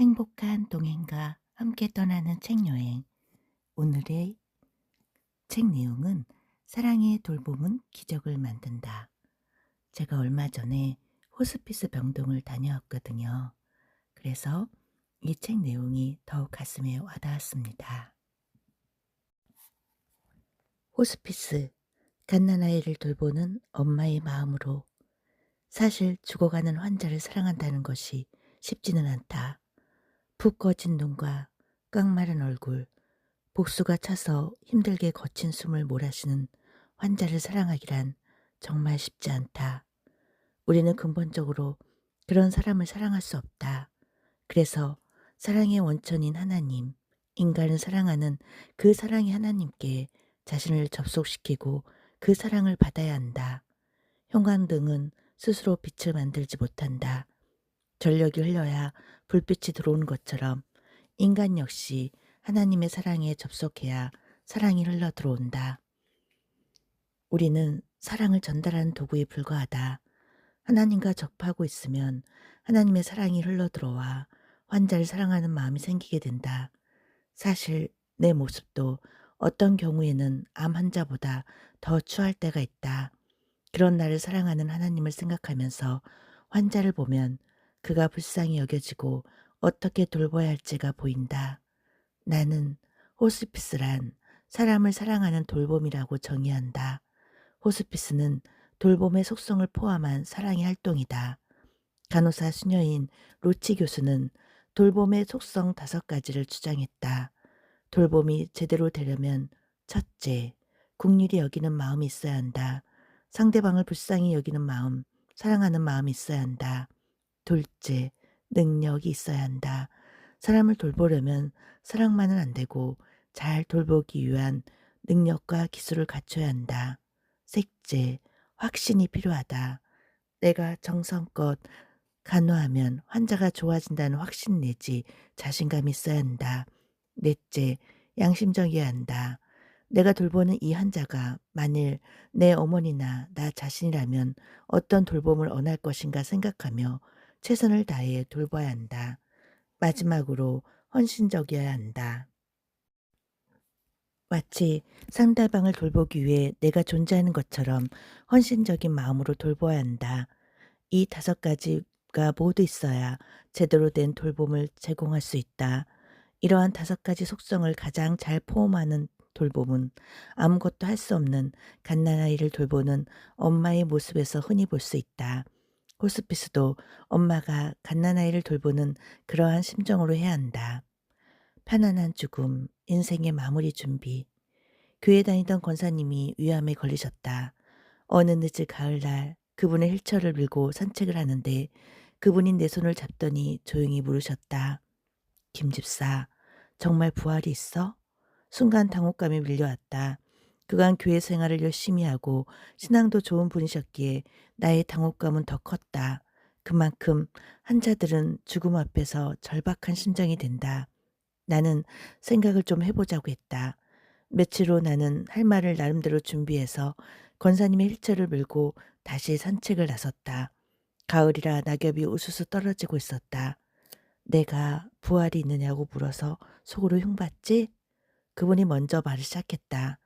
행복한 동행과 함께 떠나는 책 여행. 오늘의 책 내용은 사랑의 돌봄은 기적을 만든다. 제가 얼마 전에 호스피스 병동을 다녀왔거든요. 그래서 이 책 내용이 더욱 가슴에 와닿았습니다. 호스피스, 갓난아이를 돌보는 엄마의 마음으로 사실 죽어가는 환자를 사랑한다는 것이 쉽지는 않다. 푹 꺼진 눈과 깡마른 얼굴, 복수가 차서 힘들게 거친 숨을 몰아쉬는 환자를 사랑하기란 정말 쉽지 않다. 우리는 근본적으로 그런 사람을 사랑할 수 없다. 그래서 사랑의 원천인 하나님, 인간을 사랑하는 그 사랑의 하나님께 자신을 접속시키고 그 사랑을 받아야 한다. 형광등은 스스로 빛을 만들지 못한다. 전력이 흘려야 불빛이 들어오는 것처럼 인간 역시 하나님의 사랑에 접속해야 사랑이 흘러 들어온다. 우리는 사랑을 전달하는 도구에 불과하다. 하나님과 접하고 있으면 하나님의 사랑이 흘러 들어와 환자를 사랑하는 마음이 생기게 된다. 사실 내 모습도 어떤 경우에는 암 환자보다 더 추할 때가 있다. 그런 나를 사랑하는 하나님을 생각하면서 환자를 보면 그가 불쌍히 여겨지고 어떻게 돌봐야 할지가 보인다. 나는 호스피스란 사람을 사랑하는 돌봄이라고 정의한다. 호스피스는 돌봄의 속성을 포함한 사랑의 활동이다. 간호사 수녀인 로치 교수는 돌봄의 속성 다섯 가지를 주장했다. 돌봄이 제대로 되려면 첫째, 국률이 여기는 마음이 있어야 한다. 상대방을 불쌍히 여기는 마음, 사랑하는 마음이 있어야 한다. 둘째, 능력이 있어야 한다. 사람을 돌보려면 사랑만은 안 되고 잘 돌보기 위한 능력과 기술을 갖춰야 한다. 셋째, 확신이 필요하다. 내가 정성껏 간호하면 환자가 좋아진다는 확신 내지 자신감이 있어야 한다. 넷째, 양심적이어야 한다. 내가 돌보는 이 환자가 만일 내 어머니나 나 자신이라면 어떤 돌봄을 원할 것인가 생각하며 최선을 다해 돌봐야 한다. 마지막으로 헌신적이어야 한다. 마치 상대방을 돌보기 위해 내가 존재하는 것처럼 헌신적인 마음으로 돌봐야 한다. 이 다섯 가지가 모두 있어야 제대로 된 돌봄을 제공할 수 있다. 이러한 다섯 가지 속성을 가장 잘 포함하는 돌봄은 아무것도 할 수 없는 갓난아이를 돌보는 엄마의 모습에서 흔히 볼 수 있다. 호스피스도 엄마가 갓난아이를 돌보는 그러한 심정으로 해야 한다. 편안한 죽음, 인생의 마무리 준비. 교회 다니던 권사님이 위암에 걸리셨다. 어느 늦은 가을날 그분의 휠체어를 밀고 산책을 하는데 그분이 내 손을 잡더니 조용히 물으셨다. 김 집사, 정말 부활이 있어? 순간 당혹감이 밀려왔다. 그간 교회 생활을 열심히 하고 신앙도 좋은 분이셨기에 나의 당혹감은 더 컸다. 그만큼 환자들은 죽음 앞에서 절박한 심정이 된다. 나는 생각을 좀 해보자고 했다. 며칠 후 나는 할 말을 나름대로 준비해서 권사님의 휠체어를 밀고 다시 산책을 나섰다. 가을이라 낙엽이 우수수 떨어지고 있었다. 내가 부활이 있느냐고 물어서 속으로 흉봤지? 그분이 먼저 말을 시작했다.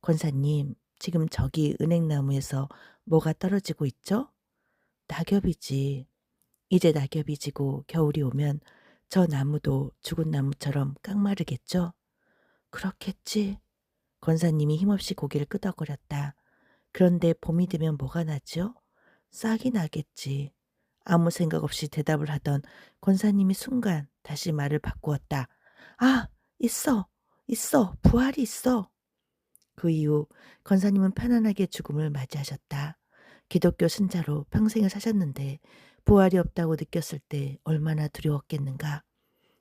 권사님, 지금 저기 은행나무에서 뭐가 떨어지고 있죠? 낙엽이지. 이제 낙엽이 지고 겨울이 오면 저 나무도 죽은 나무처럼 깡마르겠죠? 그렇겠지. 권사님이 힘없이 고개를 끄덕거렸다. 그런데 봄이 되면 뭐가 나죠? 싹이 나겠지. 아무 생각 없이 대답을 하던 권사님이 순간 다시 말을 바꾸었다. 아, 있어, 있어, 부활이 있어. 그 이후 권사님은 편안하게 죽음을 맞이하셨다. 기독교 신자로 평생을 사셨는데 부활이 없다고 느꼈을 때 얼마나 두려웠겠는가.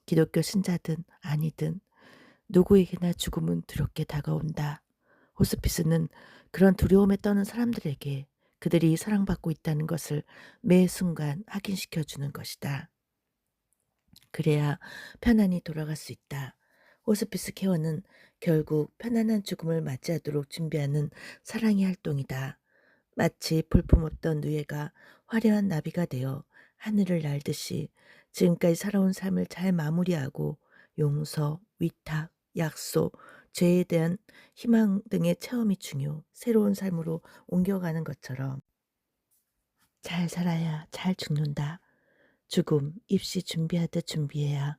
기독교 신자든 아니든 누구에게나 죽음은 두렵게 다가온다. 호스피스는 그런 두려움에 떠는 사람들에게 그들이 사랑받고 있다는 것을 매 순간 확인시켜 주는 것이다. 그래야 편안히 돌아갈 수 있다. 호스피스 케어는 결국 편안한 죽음을 맞이하도록 준비하는 사랑의 활동이다. 마치 볼품없던 누에가 화려한 나비가 되어 하늘을 날듯이 지금까지 살아온 삶을 잘 마무리하고 용서, 위탁, 약속, 죄에 대한 희망 등의 체험이 중요, 새로운 삶으로 옮겨가는 것처럼 잘 살아야 잘 죽는다. 죽음, 입시 준비하듯 준비해야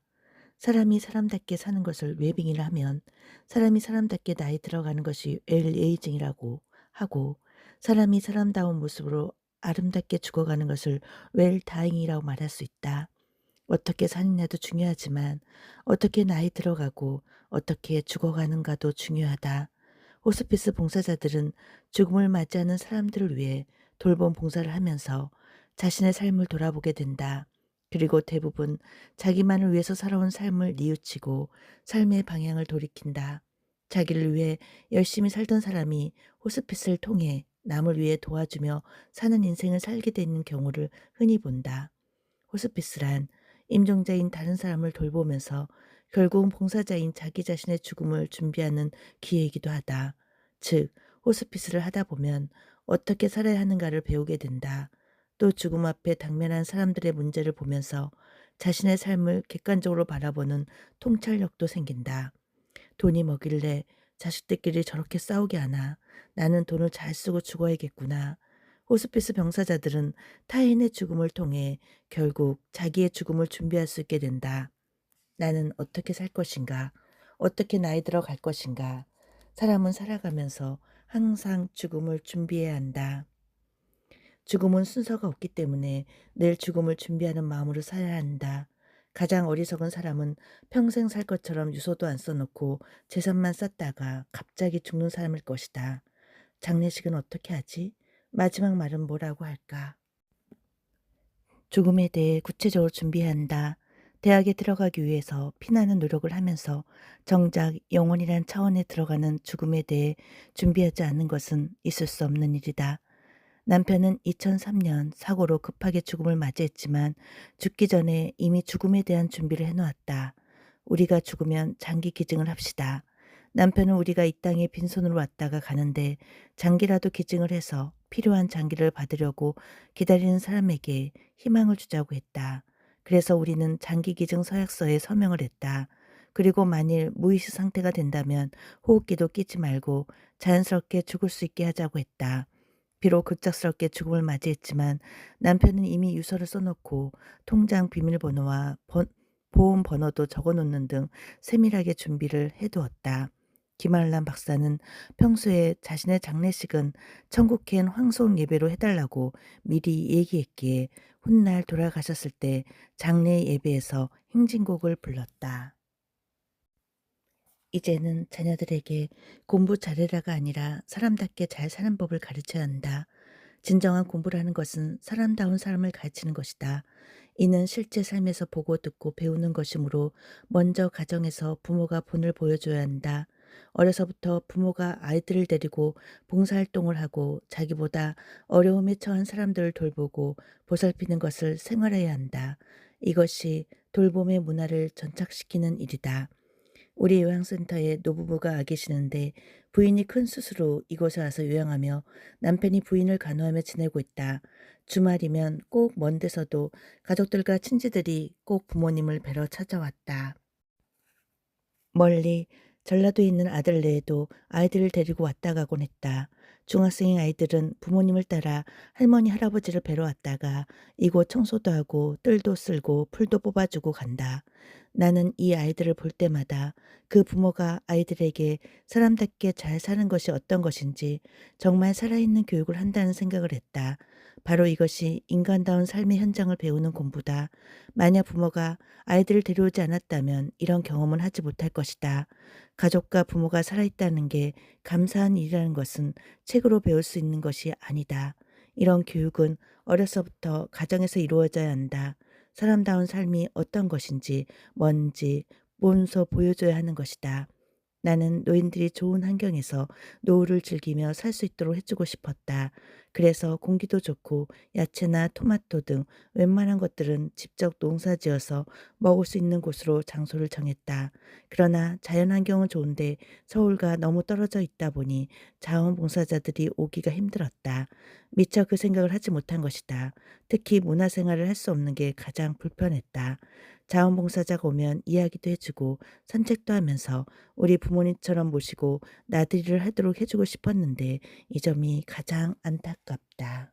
사람이 사람답게 사는 것을 웨빙이라 하면 사람이 사람답게 나이 들어가는 것이 웰에이징이라고 하고 사람이 사람다운 모습으로 아름답게 죽어가는 것을 웰다잉이라고 말할 수 있다. 어떻게 사느냐도 중요하지만 어떻게 나이 들어가고 어떻게 죽어가는가도 중요하다. 호스피스 봉사자들은 죽음을 맞이하는 사람들을 위해 돌봄 봉사를 하면서 자신의 삶을 돌아보게 된다. 그리고 대부분 자기만을 위해서 살아온 삶을 뉘우치고 삶의 방향을 돌이킨다. 자기를 위해 열심히 살던 사람이 호스피스를 통해 남을 위해 도와주며 사는 인생을 살게 되는 경우를 흔히 본다. 호스피스란 임종자인 다른 사람을 돌보면서 결국은 봉사자인 자기 자신의 죽음을 준비하는 기회이기도 하다. 즉, 호스피스를 하다 보면 어떻게 살아야 하는가를 배우게 된다. 또 죽음 앞에 당면한 사람들의 문제를 보면서 자신의 삶을 객관적으로 바라보는 통찰력도 생긴다. 돈이 뭐길래 자식들끼리 저렇게 싸우게 하나. 나는 돈을 잘 쓰고 죽어야겠구나. 호스피스 병사자들은 타인의 죽음을 통해 결국 자기의 죽음을 준비할 수 있게 된다. 나는 어떻게 살 것인가? 어떻게 나이 들어 갈 것인가? 사람은 살아가면서 항상 죽음을 준비해야 한다. 죽음은 순서가 없기 때문에 늘 죽음을 준비하는 마음으로 살아야 한다. 가장 어리석은 사람은 평생 살 것처럼 유서도 안 써놓고 재산만 쌓다가 갑자기 죽는 사람일 것이다. 장례식은 어떻게 하지? 마지막 말은 뭐라고 할까? 죽음에 대해 구체적으로 준비해야 한다. 대학에 들어가기 위해서 피나는 노력을 하면서 정작 영혼이란 차원에 들어가는 죽음에 대해 준비하지 않는 것은 있을 수 없는 일이다. 남편은 2003년 사고로 급하게 죽음을 맞이했지만 죽기 전에 이미 죽음에 대한 준비를 해놓았다. 우리가 죽으면 장기 기증을 합시다. 남편은 우리가 이 땅에 빈손으로 왔다가 가는데 장기라도 기증을 해서 필요한 장기를 받으려고 기다리는 사람에게 희망을 주자고 했다. 그래서 우리는 장기 기증 서약서에 서명을 했다. 그리고 만일 무의식 상태가 된다면 호흡기도 끼지 말고 자연스럽게 죽을 수 있게 하자고 했다. 비록 급작스럽게 죽음을 맞이했지만 남편은 이미 유서를 써놓고 통장 비밀번호와 번, 보험 번호도 적어놓는 등 세밀하게 준비를 해두었다. 김한란 박사는 평소에 자신의 장례식은 천국행 황송 예배로 해달라고 미리 얘기했기에 훗날 돌아가셨을 때 장례 예배에서 행진곡을 불렀다. 이제는 자녀들에게 공부 잘해라가 아니라 사람답게 잘 사는 법을 가르쳐야 한다. 진정한 공부라는 것은 사람다운 사람을 가르치는 것이다. 이는 실제 삶에서 보고 듣고 배우는 것이므로 먼저 가정에서 부모가 본을 보여줘야 한다. 어려서부터 부모가 아이들을 데리고 봉사활동을 하고 자기보다 어려움에 처한 사람들을 돌보고 보살피는 것을 생활해야 한다. 이것이 돌봄의 문화를 전착시키는 일이다. 우리 요양센터에 노부부가 계시는데 부인이 큰 수술로 이곳에 와서 요양하며 남편이 부인을 간호하며 지내고 있다. 주말이면 꼭 먼 데서도 가족들과 친지들이 꼭 부모님을 뵈러 찾아왔다. 멀리 전라도에 있는 아들네에도 아이들을 데리고 왔다 가곤 했다. 중학생의 아이들은 부모님을 따라 할머니 할아버지를 뵈러 왔다가 이곳 청소도 하고 뜰도 쓸고 풀도 뽑아주고 간다. 나는 이 아이들을 볼 때마다 그 부모가 아이들에게 사람답게 잘 사는 것이 어떤 것인지 정말 살아있는 교육을 한다는 생각을 했다. 바로 이것이 인간다운 삶의 현장을 배우는 공부다. 만약 부모가 아이들을 데려오지 않았다면 이런 경험은 하지 못할 것이다. 가족과 부모가 살아있다는 게 감사한 일이라는 것은 책으로 배울 수 있는 것이 아니다. 이런 교육은 어려서부터 가정에서 이루어져야 한다. 사람다운 삶이 어떤 것인지 뭔지 몸소 보여줘야 하는 것이다. 나는 노인들이 좋은 환경에서 노후를 즐기며 살 수 있도록 해주고 싶었다. 그래서 공기도 좋고 야채나 토마토 등 웬만한 것들은 직접 농사 지어서 먹을 수 있는 곳으로 장소를 정했다. 그러나 자연환경은 좋은데 서울과 너무 떨어져 있다 보니 자원봉사자들이 오기가 힘들었다. 미처 그 생각을 하지 못한 것이다. 특히 문화생활을 할 수 없는 게 가장 불편했다. 자원봉사자가 오면 이야기도 해주고 산책도 하면서 우리 부모님처럼 모시고 나들이를 하도록 해주고 싶었는데 이 점이 가장 안타깝다.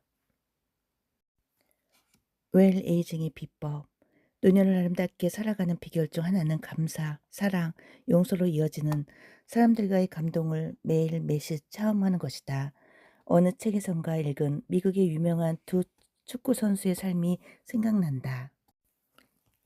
웰 에이징의 비법 노년을 아름답게 살아가는 비결 중 하나는 감사, 사랑, 용서로 이어지는 사람들과의 감동을 매일 매시 체험하는 것이다. 어느 책에선가 읽은 미국의 유명한 두 축구 선수의 삶이 생각난다.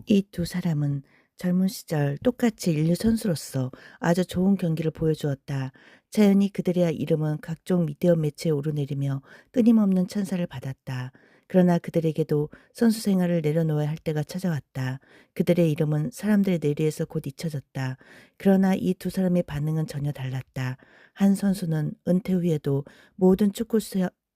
이 두 사람은 젊은 시절 똑같이 인류 선수로서 아주 좋은 경기를 보여주었다. 자연히 그들의 이름은 각종 미디어 매체에 오르내리며 끊임없는 찬사를 받았다. 그러나 그들에게도 선수 생활을 내려놓아야 할 때가 찾아왔다. 그들의 이름은 사람들의 뇌리에서 곧 잊혀졌다. 그러나 이 두 사람의 반응은 전혀 달랐다. 한 선수는 은퇴 후에도 모든 축구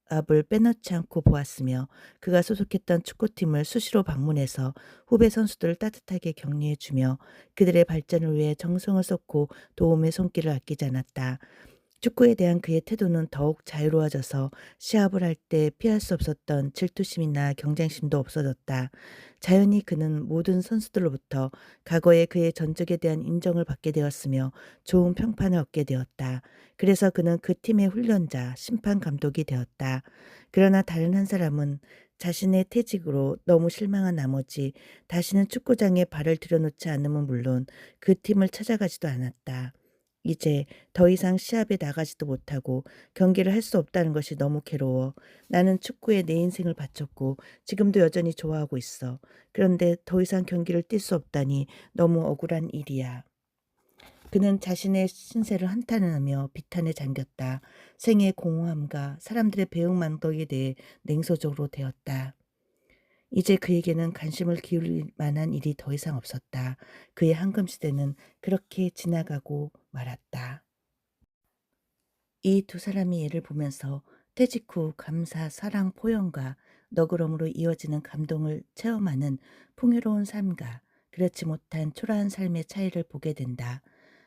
수업을 빼놓지 않고 보았으며 그가 소속했던 축구팀을 수시로 방문해서 후배 선수들을 따뜻하게 격려해주며 그들의 발전을 위해 정성을 쏟고 도움의 손길을 아끼지 않았다. 축구에 대한 그의 태도는 더욱 자유로워져서 시합을 할 때 피할 수 없었던 질투심이나 경쟁심도 없어졌다. 자연히 그는 모든 선수들로부터 과거의 그의 전적에 대한 인정을 받게 되었으며 좋은 평판을 얻게 되었다. 그래서 그는 그 팀의 훈련자, 심판 감독이 되었다. 그러나 다른 한 사람은 자신의 퇴직으로 너무 실망한 나머지 다시는 축구장에 발을 들여놓지 않으면 물론 그 팀을 찾아가지도 않았다. 이제 더 이상 시합에 나가지도 못하고 경기를 할 수 없다는 것이 너무 괴로워. 나는 축구에 내 인생을 바쳤고 지금도 여전히 좋아하고 있어. 그런데 더 이상 경기를 뛸 수 없다니 너무 억울한 일이야. 그는 자신의 신세를 한탄하며 비탄에 잠겼다. 생의 공허함과 사람들의 배웅망덕에 대해 냉소적으로 되었다. 이제 그에게는 관심을 기울일 만한 일이 더 이상 없었다. 그의 황금 시대는 그렇게 지나가고 말았다. 이 두 사람의 예를 보면서 퇴직 후 감사, 사랑, 포용과 너그럼으로 이어지는 감동을 체험하는 풍요로운 삶과 그렇지 못한 초라한 삶의 차이를 보게 된다.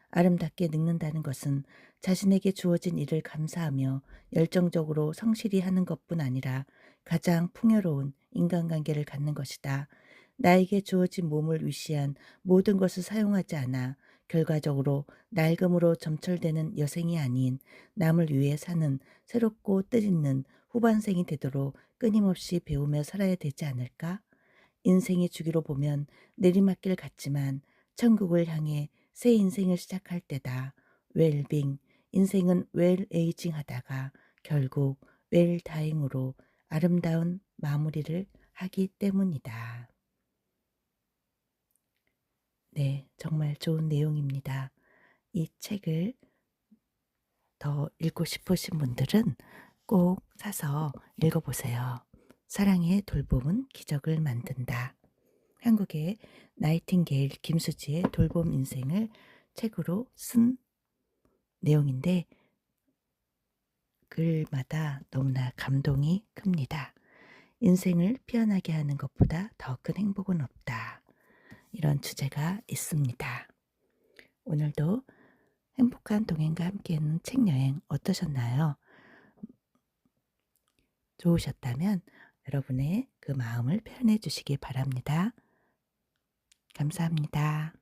아름답게 늙는다는 것은 자신에게 주어진 일을 감사하며 열정적으로 성실히 하는 것뿐 아니라 가장 풍요로운 인간관계를 갖는 것이다. 나에게 주어진 몸을 위시한 모든 것을 사용하지 않아 결과적으로 낡음으로 점철되는 여생이 아닌 남을 위해 사는 새롭고 뜻있는 후반생이 되도록 끊임없이 배우며 살아야 되지 않을까? 인생의 주기로 보면 내리막길 같지만 천국을 향해 새 인생을 시작할 때다. 웰빙, 인생은 웰 에이징 하다가 결국 웰 다잉으로 아름다운 마무리를 하기 때문이다. 네, 정말 좋은 내용입니다. 이 책을 더 읽고 싶으신 분들은 꼭 사서 읽어보세요. 사랑의 돌봄은 기적을 만든다. 한국의 나이팅게일 김수지의 돌봄 인생을 책으로 쓴 내용인데 글마다 너무나 감동이 큽니다. 인생을 피어나게 하는 것보다 더 큰 행복은 없다. 이런 주제가 있습니다. 오늘도 행복한 동행과 함께하는 책 여행 어떠셨나요? 좋으셨다면 여러분의 그 마음을 표현해 주시기 바랍니다. 감사합니다.